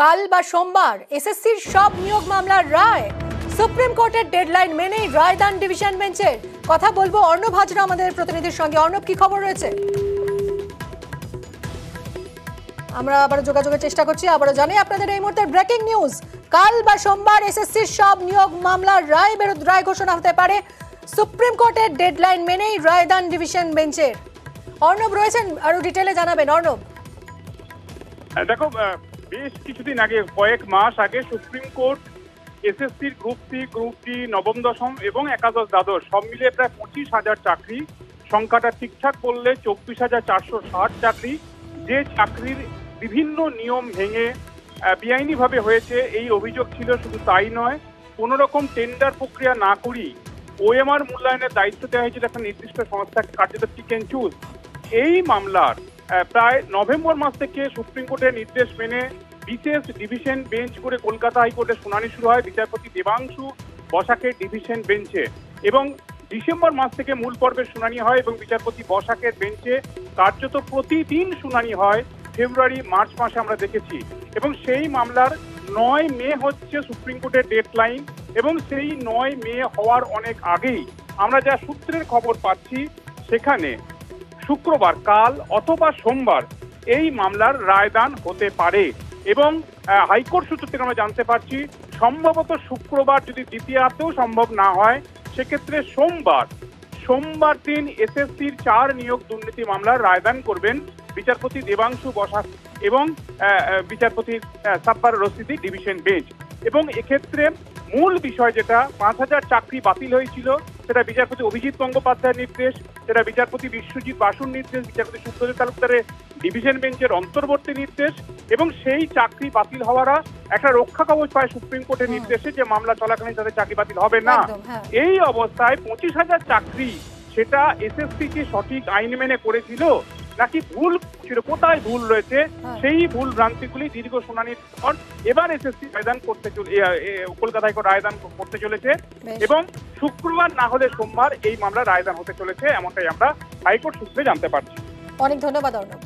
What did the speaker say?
কাল বা সোমবার এসএসসির সব নিয়োগ মামলার রায়। সুপ্রিম কোর্টের ডেডলাইন মেনেই রায়দান ডিভিশন বেঞ্চের কথা বলব অর্ণব হাজরা, আমাদের প্রতিনিধির সঙ্গে। অর্ণব, কি খবর রয়েছে? আমরা আবার যোগাযোগের চেষ্টা করছি, আবারও জানি আপনাদের এই মুহূর্তে ব্রেকিং নিউজ। কাল বা সোমবার এসএসসির সব নিয়োগ মামলার রায় বেরোত, রায় ঘোষণা হতে পারে। সুপ্রিম কোর্টের ডেডলাইন মেনেই রায়দান ডিভিশন বেঞ্চের। অর্ণব রয়েছেন আরও ডিটেলে জানাবেন। অর্ণব। দেখো বেশ কিছুদিন আগে, কয়েক মাস আগে সুপ্রিম কোর্ট এসএসসির গ্রুপ সি গ্রুপ ডি নবম, দশম এবং একাদশ দ্বাদশ সব মিলিয়ে প্রায় পঁচিশ হাজার চাকরি। সংখ্যাটা ঠিকঠাক বললে চব্বিশ হাজার চারশো ষাট চাকরি। যে চাকরির বিভিন্ন নিয়ম ভেঙে বেআইনিভাবে হয়েছে, এই অভিযোগ ছিল শুধু তাই নয়, কোনো রকম টেন্ডার প্রক্রিয়া না করি ওএমআর মূল্যায়নের দায়িত্ব দেওয়া হয়েছিল একটা নির্দিষ্ট সংস্থাকে, কার্যত টিক অ্যান্ড চুজ এই মামলার প্রায় নভেম্বর মাস থেকে সুপ্রিম কোর্টের নির্দেশ মেনে বিশেষ ডিভিশন বেঞ্চ করে কলকাতা হাইকোর্টে শুনানি শুরু হয় বিচারপতি দেবাংশু বসাকের ডিভিশন বেঞ্চে। এবং ডিসেম্বর মাস থেকে মূল পর্বের শুনানি হয় এবং বিচারপতি বসাকের বেঞ্চে কার্যত প্রতিদিন শুনানি হয় ফেব্রুয়ারি, মার্চ মাসে আমরা দেখেছি। এবং সেই মামলার নয় মে হচ্ছে সুপ্রিম কোর্টের ডেডলাইন এবং সেই নয় মে হওয়ার অনেক আগেই আমরা যা সূত্রের খবর পাচ্ছি সেখানে শুক্রবার, কাল অথবা সোমবার এই মামলার রায়দান হতে পারে এবং হাইকোর্ট সূত্র থেকে আমরা জানতে পারছি সম্ভবত শুক্রবার যদি দ্বিতীয়ার্ধেও সম্ভব না হয়, সেক্ষেত্রে সোমবার সোমবার দিন এসএসসির চার নিয়োগ দুর্নীতি মামলার রায়দান করবেন বিচারপতি দেবাংশু বসাক এবং বিচারপতি সাব্বার রশিদি ডিভিশন বেঞ্চ। এবং এক্ষেত্রে মূল বিষয় যেটা, পাঁচ হাজার চাকরি বাতিল হয়েছিল সেটা বিচারপতি অভিজিৎ গঙ্গোপাধ্যায়ের নির্দেশ সেটা বিচারপতি বিশ্বজিৎ বাসুর নির্দেশ বিচারপতি সুব্রত তালুকদারের ডিভিশন বেঞ্চের অন্তর্বর্তী নির্দেশ এবং সেই চাকরি বাতিল হওয়ারা একটা রক্ষা কবচ পায় সুপ্রিম কোর্টের নির্দেশে যে মামলা চলাকালীন তাদের চাকরি বাতিল হবে না। হ্যাঁ। এই অবস্থায় পঁচিশ হাজার চাকরি সেটা এসএসসি কি সঠিক আইন মেনে করেছিল? নাকি ভুল ছিল কোথায় ভুল রয়েছে? হ্যাঁ। সেই ভুল ভ্রান্তিগুলি দীর্ঘ শুনানির পর এবার এসএসসি আয়দান করতে চলে আয়দান কলকাতা হাইকোর্ট আবেদন করতে চলেছে এবং শুক্রবার না হলে সোমবার এই মামলার আয়দান হতে চলেছে এমনটাই আমরা হাইকোর্ট সূত্রে জানতে পারছি। অনেক ধন্যবাদ অর্ণব।